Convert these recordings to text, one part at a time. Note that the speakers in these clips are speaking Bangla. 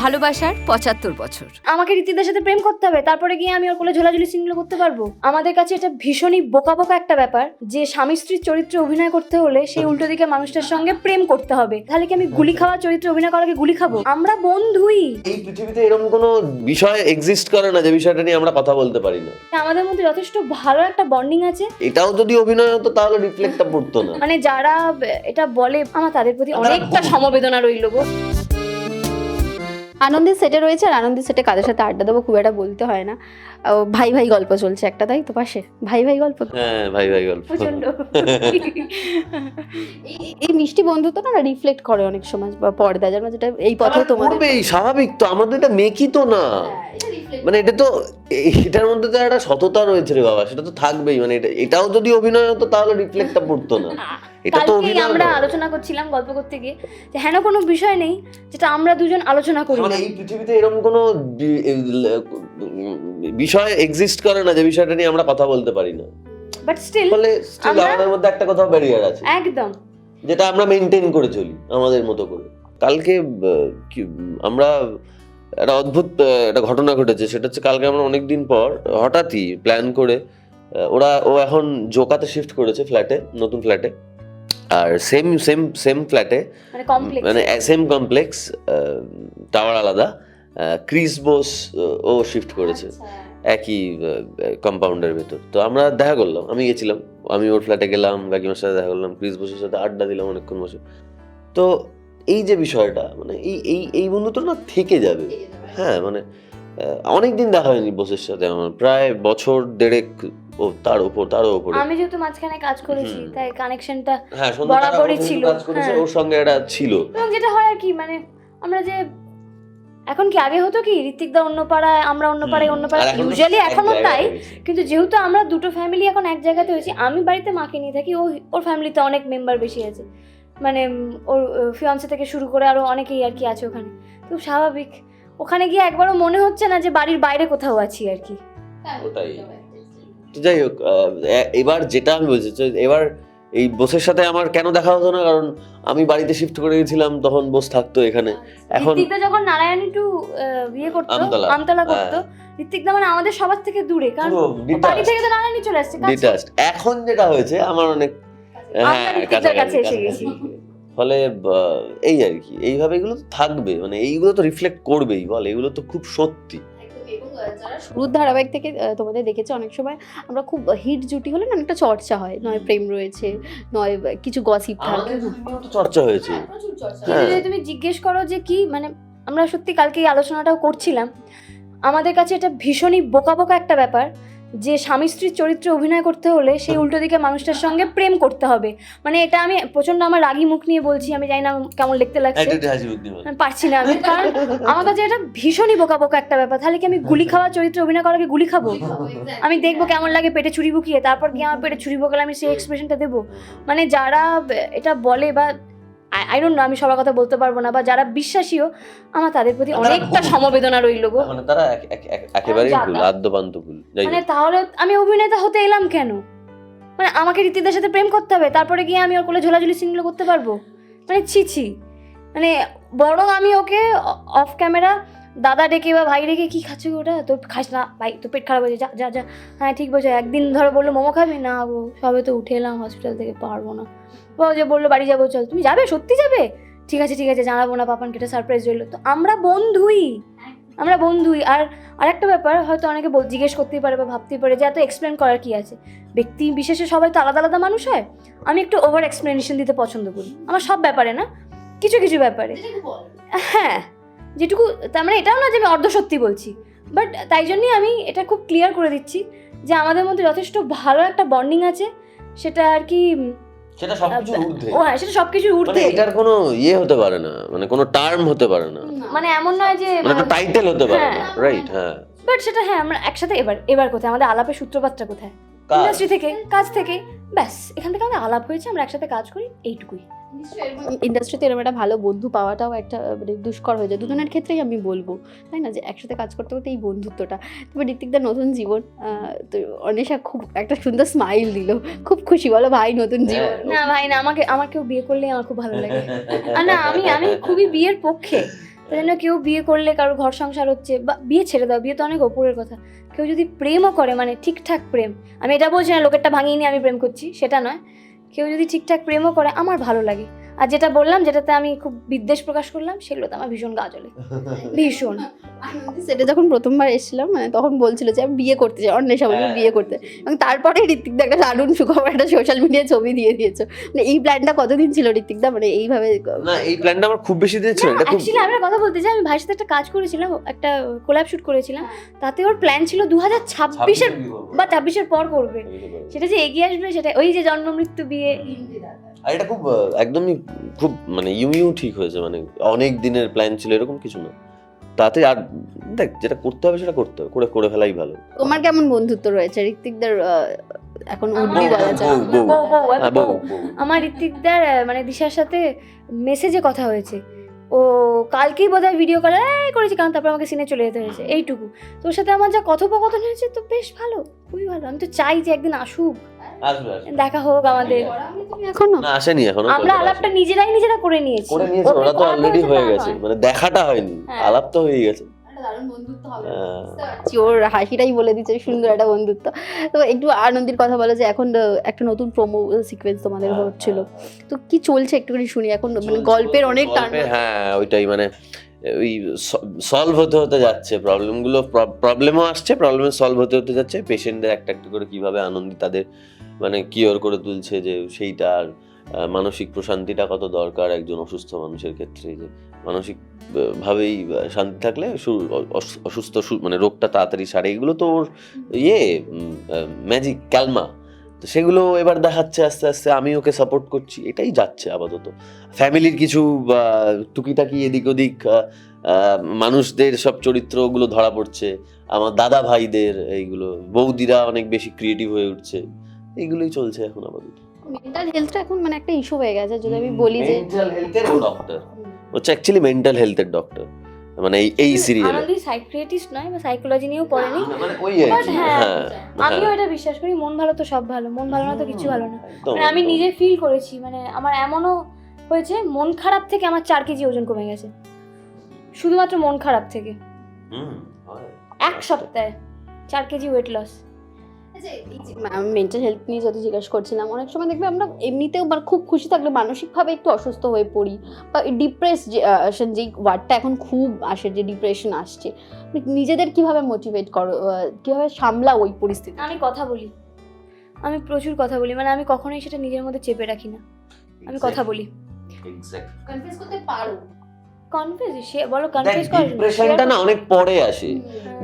ভালোবাসার পঁচাত্তর বছর। আমাকে ঋতিকদের সাথে প্রেম করতে হবে তারপরে গিয়ে আমি ওর কোলে ঝোলাঝুলি সিনগুলো করতে পারব? আমাদের কাছে এটা ভীষণই বোকা বোকা একটা ব্যাপার যে স্বামী স্ত্রীর চরিত্রে অভিনয় করতে হলে সেই উল্টো দিকে মানুষটার সঙ্গে প্রেম করতে হবে। তাহলে কি আমি গুলি খাওয়া চরিত্রে অভিনয় করার আগে গুলি খাব? আমরা বন্ধুই। এই পৃথিবীতে এরকম কোনো বিষয় এক্সিস্ট করে না যে বিষয়টা নিয়ে আমরা কথা বলতে পারি না। আমাদের মধ্যে যথেষ্ট ভালো একটা বন্ডিং আছে। এটাও যদি অভিনয় হতো তাহলে রিফ্লেক্টটা পড়তো না। মানে যারা এটা বলে আমার তাদের প্রতি অনেকটা সমবেদনা রইল গো। আনন্দের সেটে রয়েছে আর আনন্দের সেটে কাদের সাথে আড্ডা দেবো খুব একটা বলতে হয় না। ভাই ভাই গল্প চলছে একটা তাই তো পাশে? ভাই ভাই গল্প হ্যাঁ ভাই ভাই গল্প। প্রচণ্ড এই- মিষ্টি বন্ধুত্ব না রিফ্লেক্ট করে অনেক সময় বা পর্দা যেন যেটা এই পথে তোমাদের স্বাভাবিক তো আমাদের এটা মেকি তো না। মানে এটা তো এটার মধ্যে তো একটা সততা রয়েছে রে বাবা সেটা তো থাকবেই মানে এটা এটাও যদি অভিনয় হতো তাহলে রিফ্লেক্টটা পড়তো না এটা তো অভিনয়। আমরা আলোচনা করছিলাম গল্প করতে গিয়ে যে হেন কোনো বিষয় নেই যেটা আমরা দুজন আলোচনা করি মানে। এই পৃথিবীতে এরকম কোনো বিষয় এক্সিস্ট করে না যে বিষয়টা নিয়ে আমরা কথা বলতে পারি না। বাট স্টিল ফলে আমরা- আমাদের মধ্যে একটা কোথাও ব্যারিয়ার আছে। একদম। যেটা আমরা মেনটেন করে চলি আমাদের মতো করে। কালকে আমরা একটা অদ্ভুত একটা ঘটনা ঘটেছে। সেটা হচ্ছে কালকে আমরা অনেকদিন পর হঠাৎই প্ল্যান করে ওরা ও এখন জোকাতে শিফট করেছে ফ্ল্যাটে নতুন ফ্ল্যাটে আর সেম সেম সেম ফ্ল্যাটে মানে সেম কমপ্লেক্স টাওয়ার আলাদা ক্রিস বোস ও শিফট করেছে। একই কম্পাউন্ডের ভেতর। তো আমরা দেখা করলাম আমি গেছিলাম আমি ওর ফ্ল্যাটে গেলাম কাকিমার সাথে দেখা করলাম ক্রিস বোসের সাথে আড্ডা দিলাম অনেকক্ষণ বসে। তো এই যে বিষয়টা মানে এই এই এই বন্ধুত্ব না থেকে যাবে। হ্যাঁ মানে অনেক দিন দেখা হয়নি বোসের সাথে আমার প্রায় বছর দেড়েক ও তার উপর উপরে আমি যেহেতু মাঝখানে কাজ করেছি তাই কানেকশনটা হ্যাঁ বরাবরই ছিল, কাজ করেছে হ্যাঁ। ওর সঙ্গে একটা ছিল। এবং যেটা হয় আর কি মানে আমরা যে এখন কি আগে হতো কি ঋত্বিক দা অন্য পাড়ায় আমরা অন্য পাড়ায় অন্য পাড়ায় ইউজুয়ালি এখনও তাই। কিন্তু যেহেতু আমরা দুটো ফ্যামিলি এখন এক জায়গাতে হয়েছি আমি বাড়িতে মাকে নিয়ে থাকি ও ওর ফ্যামিলিতে অনেক মেম্বার বেশি আছে। মানে ওর ফিয়ান্সে থেকে শুরু করে আরও অনেকেই আর কি আছে ওখানে। খুব স্বাভাবিক। ওখানে গিয়ে একবারও মনে হচ্ছে না যে বাড়ির বাইরে কোথাও আছি আর কি। ওটাই। তো যাই হোক এবার যেটা আমি বলছি এবার এই বোসের সাথে আমার কেন দেখা হতো না কারণ আমি বাড়িতে শিফট করে গেছিলাম তখন বোস থাকতো এখানে এখন যখন নারায়ণী টু বিয়ে করতো আমতলা। হ্যাঁ। করতো ঋত্বিক মানে আমাদের সবার থেকে দূরে কারণ বাড়ি থেকে তো নারায়ণী চলে আসছে। ডিটাচড এখন যেটা হয়েছে আমার অনেক হ্যাঁ কাছে কাছাকাছি এসে গেছি। ফলে এই আর কি এইভাবে এগুলো তো থাকবে মানে এইগুলো তো রিফ্লেক্ট করবেই বল এগুলো তো খুব সত্যি শুরুর ধারাবাহিক থেকে তোমাদের দেখেছ অনেক সময় আমরা খুব হিট জুটি হলে না অনেকটা চর্চা হয়। নয় প্রেম রয়েছে নয় কিছু গসিপ থাকে। চর্চা হয়েছে। হ্যাঁ। যদি তুমি জিজ্ঞেস করো যে কি মানে আমরা সত্যি কালকে এই আলোচনাটাও করছিলাম আমাদের কাছে এটা ভীষণই বোকা বোকা একটা ব্যাপার যে স্বামী স্ত্রীর চরিত্রে অভিনয় করতে হলে সেই উল্টো দিকে মানুষটার সঙ্গে প্রেম করতে হবে। মানে এটা আমি প্রচণ্ড আমার রাগি মুখ নিয়ে বলছি আমি জানি না কেমন লিখতে লাগছে। পারছি না আমি কারণ আমার কাছে এটা ভীষণই বোকা বোকা একটা ব্যাপার তাহলে কি আমি গুলি খাওয়া চরিত্রে অভিনয় করার আগে গুলি খাব আমি দেখব কেমন লাগে পেটে ছুরি বুকিয়ে তারপর গিয়ে আমার পেটে ছুরি বোকালে আমি সেই এক্সপ্রেশনটা দেবো। মানে যারা এটা বলে বা আই ডোন্ট নো আমি সবার কথা বলতে পারব না বা যারা বিশ্বাসীও আমার তাদের প্রতি অনেকটা সমবেদনা রইল গো। মানে তারা একেবারে একেবারেই ভুল আদ্যপান্ত ভুল। মানে তাহলে আমি অভিনেতা হতে এলাম কেন? মানে আমাকে রীতিদের সাথে প্রেম করতে হবে তারপরে গিয়ে আমি ওর কোলে ঝোলাঝুলি সিনগুলো করতে পারব? মানে ছি ছি। মানে বরং আমি ওকে অফ ক্যামেরা দাদা ডেকে বা ভাই ডেকে কি খাচ্ছে ওটা? তোর খাস না ভাই তোর পেট খারাপ হয়েছে যা যা যা। হ্যাঁ ঠিক বলছো। একদিন ধরো বলল মোমো খাবি? না গো সবে তো উঠে এলাম হসপিটাল থেকে পারব না। বা ও যে বলল বাড়ি যাব চল। তুমি যাবে? সত্যি যাবে? ঠিক আছে ঠিক আছে জানাব না পাপান কেটে সারপ্রাইজ রইল। তো আমরা বন্ধুই আমরা বন্ধুই। আর আরেকটা ব্যাপার হয়তো অনেকে বল- জিজ্ঞেস করতেই পারে বা ভাবতেই পারে যে এত এক্সপ্লেন করার কি আছে? ব্যক্তি বিশেষে সবাই তো আলাদা আলাদা মানুষ হয়। আমি একটু ওভার এক্সপ্লেনেশন দিতে পছন্দ করি। আমার সব ব্যাপারে না কিছু কিছু ব্যাপারে। হ্যাঁ। যেটুকু তার মানে এটাও না যে আমি অর্ধ সত্যি বলছি বাট তাই জন্যই আমি এটা খুব ক্লিয়ার করে দিচ্ছি যে আমাদের মধ্যে যথেষ্ট ভালো একটা বন্ডিং আছে সেটা আর কি সেটা সবকিছুর ঊর্ধ্বে। ও হ্যাঁ সেটা সবকিছুর মানে উঠতে এটার কোনো ইয়ে হতে পারে না মানে কোনো টার্ম হতে পারে না। মানে এমন নয় যে মানে একটা টাইটেল হতে পারে না হ্যাঁ। রাইট হ্যাঁ। বাট সেটা হ্যাঁ আমরা একসাথে এবার এবার কোথায়? আমাদের আলাপের সূত্রপাতটা কোথায়। ইন্ডাস্ট্রি থেকে কাজ থেকে। ব্যাস এখান থেকে আমাদের আলাপ হয়েছে আমরা একসাথে কাজ করি এইটুকুই। ইন্ডাস্ট্রিতে এরকম একটা ভালো বন্ধু পাওয়াটাও একটা মানে দুষ্কর হয়ে যায়। দুজনের ক্ষেত্রেই আমি বলব তাই না? যে একসাথে কাজ করতে করতে এই বন্ধুত্বটা। তবে ঋত্বিকদার নতুন জীবন আহ, তো অনেশা খুব একটা সুন্দর স্মাইল দিল। খুব খুশি বলো ভাই নতুন জীবন। হ্যাঁ। না ভাই না আমাকে আমার কেউ বিয়ে করলে আমার খুব ভালো লাগে। আর না আমি আমি খুবই বিয়ের পক্ষে। তাই জন্য কেউ বিয়ে করলে কারোর ঘর সংসার হচ্ছে বা বিয়ে ছেড়ে দাও, বিয়ে তো অনেক ওপরের কথা। কেউ যদি প্রেমও করে মানে ঠিকঠাক প্রেম, আমি এটা বলছি না লোকেরটা ভাঙিয়ে নিয়ে আমি প্রেম করছি, সেটা নয়। কেউ যদি ঠিকঠাক প্রেমও করে, আমার ভালো লাগে। আর যেটা বললাম যেটাতে আমি খুব বিদ্বেষ প্রকাশ করলাম সেগুলোতে আমার ভীষণ গা জ্বলে। ভীষণ। সেটা যখন প্রথমবার এসেছিলাম মানে তখন বলছিল যে আমি বিয়ে করতে চাই বলবে হ্যাঁ। বিয়ে করতে। এবং তারপরে ঋত্বিকদা একটা দারুণ সুখবর একটা সোশ্যাল মিডিয়ায় ছবি দিয়ে দিয়েছ। মানে এই প্ল্যানটা কতদিন ছিল ঋত্বিকদা? মানে এইভাবে না এই প্ল্যানটা আমার খুব বেশি দিন ছিল এটা খুব অ্যাকচুয়ালি আমি কথা বলতে চাই আমি ভাইয়ের সাথে একটা কাজ করেছিলাম একটা কোলাপ শুট করেছিলাম। তাতে ওর প্ল্যান ছিল দু হাজার ছাব্বিশের বা ছাব্বিশের পর করবে। সেটা যে এগিয়ে আসবে সেটা ওই যে জন্ম মৃত্যু বিয়ে। আর এটা খুব একদমই খুব মানে ইউ ইউ ঠিক হয়েছে মানে অনেক দিনের প্ল্যান ছিল এরকম কিছু না। তাতে আর দেখ যেটা করতে হবে সেটা করতে হবে করে করে ফেলাই ভালো। তোমার কেমন বন্ধুত্ব রয়েছে? ঋত্বিকদার আহ, এখন উর্মি বলা যায় হ্যাঁ। আমার ঋত্বিকদার মানে দিশার সাথে মেসেজে কথা হয়েছে। ও কালকেই বোধহয় ভিডিও কল করেছি কারণ তারপর আমাকে সিনে চলে যেতে হয়েছে এইটুকু। তোর সাথে আমার যা কথোপকথন হয়েছে তো বেশ ভালো খুবই ভালো। আমি তো চাই যে একদিন আসুক। দেখা হোক আমাদের। তুমি এখনও? না আসেনি এখনও আমরা আলাপটা নিজেরাই নিজেরা করে নিয়েছি। করে নিয়েছে ওরা তো অলরেডি হয়ে গেছে মানে দেখাটা হয়নি হ্যাঁ। আলাপ তো হয়ে গেছে। হ্যাঁ। ওর হাসিটাই বলে দিচ্ছে সুন্দর একটা বন্ধুত্ব। তো একটু আনন্দের কথা বলো যে এখন একটা নতুন প্রোমো সিকোয়েন্স তোমাদের হ্যাঁ, হচ্ছিল। তো কি চলছে একটুখানি শুনি এখন মানে গল্পের অনেক টান হ্যাঁ ওইটাই মানে ওই সলভ হতে হতে যাচ্ছে প্রবলেমগুলো প্রবলেমও আসছে প্রবলেম সলভ হতে হতে যাচ্ছে পেশেন্টদের একটা একটা করে কীভাবে আনন্দ তাদের মানে কিওর করে তুলছে যে সেইটা আর মানসিক প্রশান্তিটা কত দরকার একজন অসুস্থ মানুষের ক্ষেত্রে যে মানসিক ভাবেই শান্তি থাকলে সু- অসুস্থ সু- মানে রোগটা তাড়াতাড়ি সারে। এগুলো তো ওর ইয়ে ম্যাজিক ক্যালমা তো সেগুলো এবার দেখাচ্ছে আস্তে আস্তে আমি ওকে সাপোর্ট করছি এটাই যাচ্ছে আপাতত। ফ্যামিলির কিছু টুকিটাকি এদিক ওদিক মানুষদের সব চরিত্রগুলো ধরা পড়ছে আমার দাদা ভাইদের এইগুলো বৌদিরা অনেক বেশি ক্রিয়েটিভ হয়ে উঠছে এইগুলোই চলছে এখন আপাতত। মেন্টাল হেলথটা এখন মানে একটা ইস্যু হয়ে গেছে যদি আমি বলি যে মেন্টাল হেলথের ডক্টর হচ্ছে অ্যাকচুয়ালি মেন্টাল হেলথের ডক্টর মানে এই এই সিরিয়ালে আমি সাইকিয়াট্রিস্ট নয় বা সাইকোলজি নিয়েও পড়েনি মানে ওই আর কি। হ্যাঁ, হ্যাঁ আমিও হ্যাঁ, এটা বিশ্বাস করি মন ভালো তো সব ভালো মন ভালো না তো কিছু ভালো না। মানে আমি নিজে ফিল করেছি মানে আমার এমনও হয়েছে মন খারাপ থেকে আমার চার কেজি ওজন কমে গেছে। শুধুমাত্র মন খারাপ থেকে। হুম, এক সপ্তাহে চার KG weight loss mental health নিয়ে যদি জিজ্ঞেস করছিলাম অনেক সময় দেখবে আমরা এমনিতেও মানে খুব খুশি থাকলে মানসিকভাবে একটু অসুস্থ হয়ে পড়ি বা ডিপ্রেস যেই ওয়ার্ডটা এখন খুব আসে যে ডিপ্রেশন আসছে মানে নিজেদের কীভাবে মোটিভেট করো কীভাবে সামলাও ওই পরিস্থিতি? আমি কথা বলি। আমি প্রচুর কথা বলি মানে আমি কখনোই সেটা নিজের মধ্যে চেপে রাখি না। আমি কথা বলি. কনফিউজ করতে পারো। কনফিউজ বলো কনফিউজ কর ডিপ্রেশনটা না অনেক পরে আসে।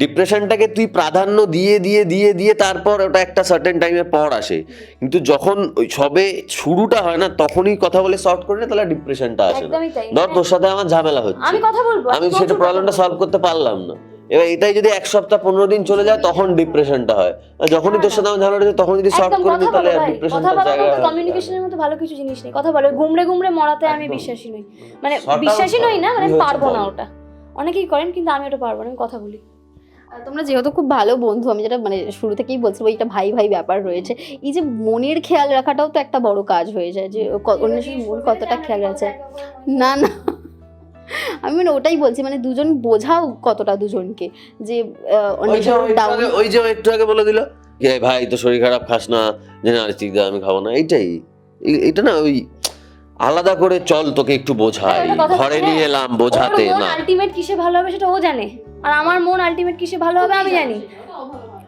ডিপ্রেশনটাকে তুই প্রাধান্য দিয়ে দিয়ে দিয়ে দিয়ে তারপর ওটা একটা সার্টেন টাইমের পর আসে। কিন্তু যখন ওই সবে শুরুটা হয় না তখনই কথা বলে সলভ করে না তাহলে ডিপ্রেশনটা আসে না। ধর তোর সাথে আমার ঝামেলা হচ্ছে। আমি কথা বলব আমি সেটা প্রবলেমটা সলভ করতে পারলাম না। এবার এটাই যদি এক সপ্তাহ পনেরো দিন চলে যায় তখন ডিপ্রেশনটা হয়। আর যখনই তোর সাথে আমার ঝামেলা হচ্ছে তখন যদি সলভ করে দিই তাহলে ডিপ্রেশনটা জায়গা কমিউনিকেশনের মতো ভালো কিছু জিনিস নেই। কথা বলো গুমড়ে গুমড়ে মরাতে আমি বিশ্বাসী নই। মানে বিশ্বাসী নই না মানে পারব না ওটা। অনেকেই করেন কিন্তু আমি ওটা পারব না আমি কথা বলি। আর তোমরা যেহেতু খুব ভালো বন্ধু আমি যেটা মানে শুরু থেকেই বলছিলাম এইটা ভাই ভাই ব্যাপার রয়েছে। এই যে মনের খেয়াল রাখাটাও তো একটা বড় কাজ হয়ে যায় যে ক- অন্য মন কতটা খেয়াল রাখছে? না না। আমি মানে ওটাই বলছি মানে দুজন বোঝাও কতটা দুজনকে যে ওই অনেক যে একটু ডাউন আগে- ওই যে একটু আগে বলে দিল যে ভাই তো শরীর খারাপ খাস না যে না ঠিক আমি খাব না। এইটাই। এটা না ওই আলাদা করে চল তোকে একটু বোঝাই। ঘরে নিয়ে এলাম বোঝাতে না। আলটিমেট কিসে ভালো হবে সেটা ও জানে আর আমার মন আলটিমেট কিসে ভালো হবে আমি জানি।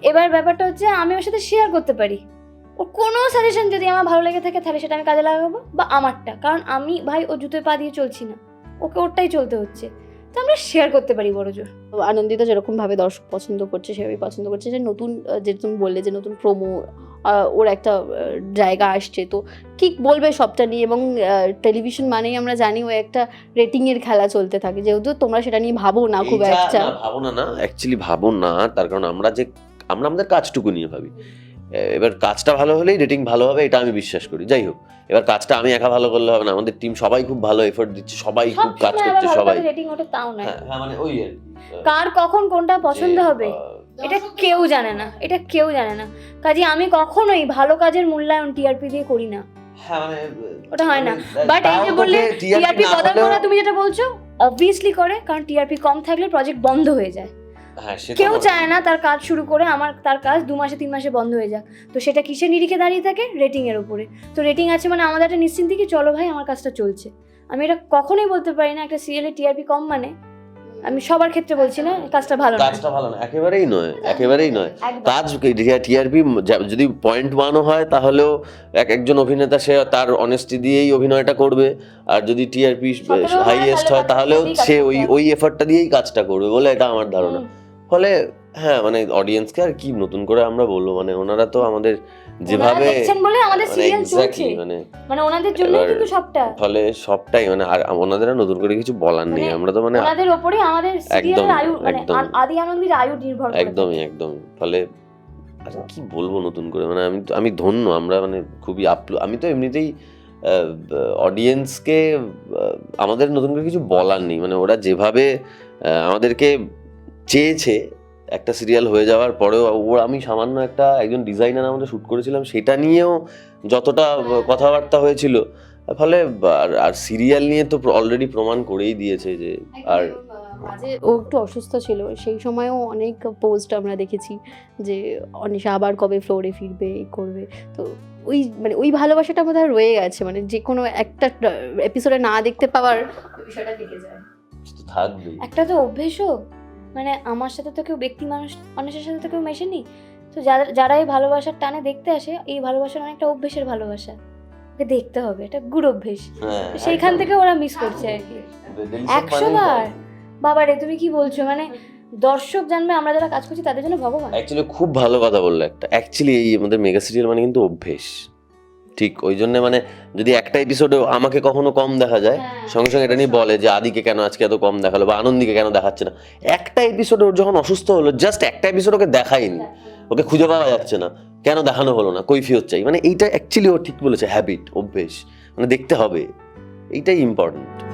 এবার ব্যাপারটা হচ্ছে আমি ওর সাথে শেয়ার করতে পারি। ওর কোনো সাজেশন যদি আমার ভালো লেগে থাকে তাহলে সেটা আমি কাজে লাগাবো বা আমারটা। কারণ আমি ভাই ও জুতোয় পা দিয়ে চলছি না। ওকে ওরটাই চলতে হচ্ছে। তো আমরা শেয়ার করতে পারি বড় জোর। আনন্দিত যেরকমভাবে দর্শক পছন্দ করছে সেভাবেই পছন্দ করছে। যে নতুন যে তুমি বললে যে নতুন প্রোমো ওর একটা জায়গা আসছে। তো কি বলবে সবটা নিয়ে? এবং টেলিভিশন মানেই আমরা জানি ও একটা রেটিং এর খেলা চলতে থাকে। যেহেতু তোমরা সেটা নিয়ে ভাবো না খুব একটা। ভাবো না না। অ্যাকচুয়ালি ভাবো না। তার কারণ আমরা যে আমরা আমাদের কাজটুকু নিয়ে ভাবি। এবার কাজটা ভালো হলেই রেটিং ভালো হবে এটা আমি বিশ্বাস করি। যাই হোক। এবার কাজটা আমি একা ভালো করলে হবে না। আমাদের টিম সবাই খুব ভালো এফোর্ট দিচ্ছে সবাই খুব কাজ করছে সবাই। রেটিং ওটা তাও নয়। হ্যাঁ হ্যাঁ, মানে ওই কার কখন কোনটা পছন্দ হবে এটা কেউ জানে না এটা কেউ জানে না। কাজে আমি কখনোই ভালো কাজের মূল্যায়ন টিআরপি দিয়ে করি না। হ্যাঁ মানে ওটা হয় না। মানে, বাট এই যে বললে টিআরপি না বদল করা তুমি যেটা বলছো অবভিয়াসলি করে কারণ টিআরপি কম থাকলে প্রজেক্ট বন্ধ হয়ে যায়। হ্যাঁ সেটা কেউ। চায় না তার কাজ শুরু করে আমার তার কাজ দু মাসে তিন মাসে বন্ধ হয়ে যাক। তো সেটা কিসের নিরিখে দাঁড়িয়ে থাকে? রেটিং এর উপরে। তো রেটিং আছে মানে আমাদের একটা নিশ্চিন্তি কি চলো ভাই আমার কাজটা চলছে। আমি এটা কখনোই বলতে পারি না একটা সিরিয়ালে টিআরপি কম মানে। আমি সবার ক্ষেত্রে বলছি না কাজটা ভালো না কাজটা ভালো না একেবারেই নয় একেবারেই নয়। একদম। কাজ টিআরপি যদি পয়েন্ট ওয়ানও হয় তাহলেও এক একজন অভিনেতা সে তার অনেস্টি দিয়েই অভিনয়টা করবে। আর যদি টিআরপি সতেরো হয়, হাইয়েস্ট হয় তাহলেও সে ওই ওই এফার্টটা দিয়েই কাজটা করবে বলে এটা আমার ধারণা। হুম। ফলে হ্যাঁ মানে অডিয়েন্সকে আর কি নতুন করে আমরা বলব? মানে ওনারা তো আমাদের যেভাবে বলে আমাদের মানে সিরিয়াল চলছে। মানে মানে ওনাদের জন্য কিন্তু সবটা। ফলে সবটাই মানে আর ওনাদের নতুন করে কিছু বলার নেই। মানে আমরা তো মানে ওনাদের ওপরে আমাদের সিরিয়ালের আয়ু মানে একদম। আদি আনন্দের আয়ু নির্ভর করে একদমই একদমই ফলে আর কি বলব নতুন করে? মানে আমি আমি ধন্য আমরা মানে খুবই আপ্লু আমি তো এমনিতেই অডিয়েন্সকে আমাদের নতুন করে কিছু বলার নেই। মানে ওরা যেভাবে আমাদেরকে চেয়েছে একটা সিরিয়াল হয়ে যাওয়ার পরেও ও আমি সামান্য একটা একজন ডিজাইনার আমাদের শ্যুট করেছিলাম সেটা নিয়েও যতটা কথাবার্তা হয়েছিল। ফলে আর- আর সিরিয়াল নিয়ে তো অলরেডি প্রমাণ করেই দিয়েছে যে আর মাঝে ও একটু অসুস্থ ছিল সেই সময়ও অনেক পোস্ট আমরা দেখেছি যে অনিশা আবার কবে ফ্লোরে ফিরবে করবে। তো ওই মানে ওই ভালোবাসাটা আমাদের রয়ে গেছে মানে যে কোনো একটা এপিসোডে না দেখতে পাওয়ার বিষয়টা থেকে যায়। একটা তো অভ্যেসও। মানে আমার সাথে তো কেউ ব্যক্তি মানুষ মানুষের সাথে তো কেউ মেশেনি। তো যারা যারা এই ভালোবাসার টানে দেখতে আসে এই ভালোবাসার অনেকটা অভ্যেসের ভালোবাসা। ওকে দেখতে হবে এটা গুড অভ্যেস। হ্যাঁ সেইখান থেকে ওরা মিস করছে আর কি। একশো বার। বাবা রে তুমি কি বলছো? মানে দর্শক জানবে আমরা যারা কাজ করছি তাদের জন্য ভগবান। অ্যাকচুয়ালি খুব ভালো কথা বলল একটা। অ্যাকচুয়ালি এই আমাদের মেগা সিরিয়াল মানে কিন্তু অভ্যেস। ঠিক ওই জন্য মানে যদি একটা এপিসোডে আমাকে কখনো কম দেখা যায় হ্যাঁ। সঙ্গে সঙ্গে এটা নিয়ে বলে যে আদিকে কেন আজকে এত কম দেখাল বা আনন্দিকে কেন দেখাচ্ছে না। একটা এপিসোডে ওর যখন অসুস্থ হলো জাস্ট একটা এপিসোড ওকে দেখায়নি ওকে খুঁজে পাওয়া যাচ্ছে না কেন দেখানো হলো না কৈফিয়ত চাই। মানে এইটা অ্যাকচুয়ালি ও ঠিক বলেছে হ্যাবিট অভ্যেস মানে দেখতে হবে এইটাই ইম্পর্টেন্ট